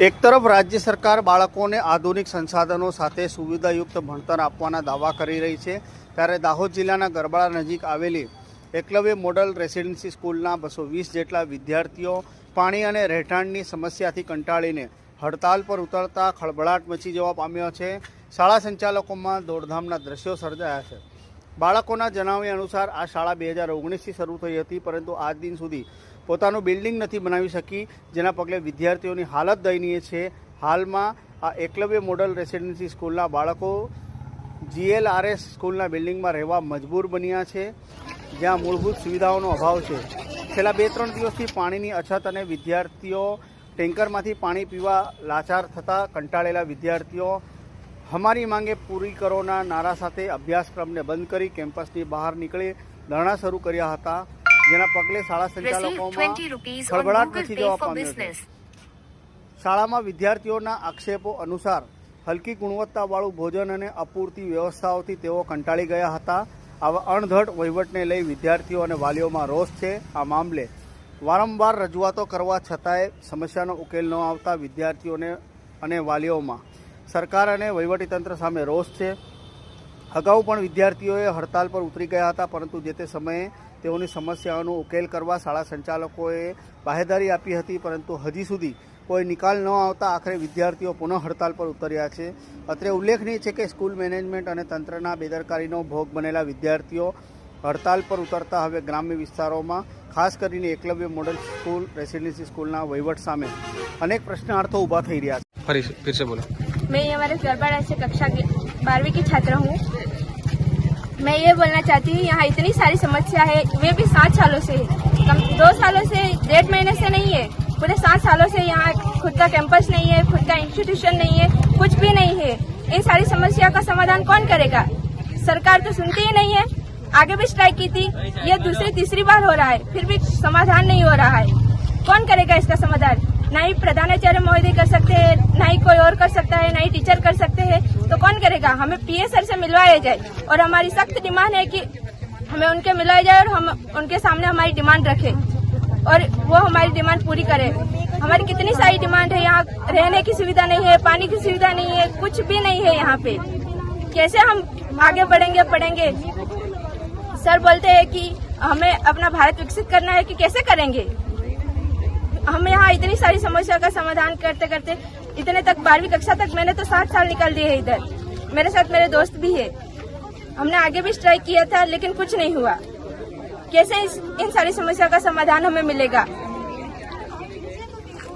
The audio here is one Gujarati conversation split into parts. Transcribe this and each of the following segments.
એક તરફ રાજ્ય સરકાર બાળકોને આધુનિક સંસાધનો સાથે સુવિધાયુક્ત ભણતર આપવાના દાવા કરી રહી છે, ત્યારે દાહોદ જિલ્લાના ગરબાડા નજીક આવેલી એકલવ્ય મોડલ રેસિડેન્સી સ્કૂલના બસો વીસ જેટલા વિદ્યાર્થીઓ પાણી અને રહેઠાણની સમસ્યાથી કંટાળીને હડતાલ પર ઉતરતા ખળભળાટ મચી જવા પામ્યો છે. શાળા સંચાલકોમાં દોડધામના દ્રશ્યો સર્જાયા છે. બાળકોના જણાવ્યા અનુસાર આ શાળા બે હજાર ઓગણીસથી શરૂ થઈ હતી, પરંતુ આજ દિન સુધી પોતાનું બિલ્ડિંગ નથી બનાવી શકી, જેના પગલે વિદ્યાર્થીઓની હાલત દયનીય છે. હાલમાં આ એકલવ્ય મોડલ રેસિડેન્સી સ્કૂલના બાળકો જીએલઆરએસ સ્કૂલના બિલ્ડિંગમાં રહેવા મજબૂર બન્યા છે, જ્યાં મૂળભૂત સુવિધાઓનો અભાવ છે. છેલ્લા બે ત્રણ દિવસથી પાણીની અછત અને વિદ્યાર્થીઓ ટેન્કરમાંથી પાણી પીવા લાચાર થતા કંટાળેલા વિદ્યાર્થીઓ, હમારી માંગે પૂરી કરોના નારા સાથે અભ્યાસક્રમને બંધ કરી કેમ્પસની બહાર નીકળી ધરણા શરૂ કર્યા હતા. જેના પગલે શાળા સંચાલકોમાં 20 નથી જવા પામ્યો છે. શાળામાં વિદ્યાર્થીઓના આક્ષેપો અનુસાર હલકી ગુણવત્તાવાળું ભોજન અને અપૂરતી વ્યવસ્થાઓથી તેઓ કંટાળી ગયા હતા. આવા અણધડ વહીવટને લઈ વિદ્યાર્થીઓ અને વાલીઓમાં રોષ છે. આ મામલે વારંવાર રજૂઆતો કરવા છતાંય સમસ્યાનો ઉકેલ ન આવતા વિદ્યાર્થીઓને અને વાલીઓમાં સરકાર અને વહીવટીતંત્ર સામે રોષ છે. અગાઉ પણ વિદ્યાર્થીઓએ હડતાલ પર ઉતરી ગયા હતા પરંતુ જે તે સમયે તેઓની સમસ્યાઓનો ઉકેલ કરવા શાળા સંચાલકોએ બાહેદારી આપી હતી પરંતુ હજી સુધી કોઈ નિકાલ ન આવતા આખરે વિદ્યાર્થીઓ પુનઃ હડતાલ પર ઉતર્યા છે અત્રે ઉલ્લેખનીય છે કે સ્કૂલ મેનેજમેન્ટ અને તંત્રના બેદરકારીનો ભોગ બનેલા વિદ્યાર્થીઓ હડતાલ પર ઉતરતા હવે ગ્રામ્ય વિસ્તારોમાં ખાસ કરીને એકલવ્ય મોડલ સ્કૂલ રેસિડેન્સી સ્કૂલના વહીવટ સામે અનેક પ્રશ્નાર્થો ઊભા થઈ રહ્યા છે फिर फिर से बोलो मैं ये हमारे गरबाड़ा से कक्षा बारहवीं की छात्रा हूँ मैं ये बोलना चाहती हूँ, यहाँ इतनी सारी समस्या है वे भी सात सालों से। कम, दो सालों से, डेढ़ महीने से नहीं है, पूरे सात सालों से यहाँ खुद का कैंपस नहीं है, खुद का इंस्टीट्यूशन नहीं है, कुछ भी नहीं है। इन सारी समस्या का समाधान कौन करेगा? सरकार तो सुनती ही नहीं है। आगे भी स्ट्राइक की थी, ये दूसरी, तीसरी बार हो रहा है, फिर भी समाधान नहीं हो रहा है। कौन करेगा इसका समाधान? ना ही प्रधानाचार्य महोदय कर सकते हैं, ना ही कोई और कर सकता है, ना ही टीचर कर सकते हैं। करेगा हमें पीए सर से मिलवाया जाए। और हमारी सख्त डिमांड है कि हमें उनके मिलवाया जाए और हम उनके सामने हमारी डिमांड रखें। और वो हमारी डिमांड पूरी करे। हमारी कितनी सारी डिमांड है, यहाँ रहने की सुविधा नहीं है, पानी की सुविधा नहीं है, कुछ भी नहीं है यहाँ पे। कैसे हम आगे बढ़ेंगे, पढ़ेंगे? सर बोलते हैं कि हमें अपना भारत विकसित करना है कि कैसे करेंगे? हम यहाँ इतनी सारी समस्या का समाधान करते करते इतने तक बारहवीं कक्षा तक मैंने तो सात साल निकाल दिए है इधर। मेरे साथ मेरे दोस्त भी है। हमने आगे भी स्ट्राइक किया था लेकिन कुछ नहीं हुआ। कैसे इस, इन सारी समस्या का समाधान हमें मिलेगा?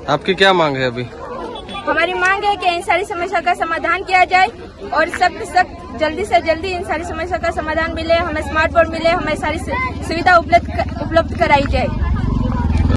आपकी क्या मांग है अभी? हमारी मांग है कि इन सारी समस्या का समाधान किया जाए और सख्त सख्त जल्दी से जल्दी इन सारी समस्या का समाधान मिले हमें स्मार्ट बोर्ड मिले हमें सारी सुविधा उपलब्ध उपलब्ध कराई जाए।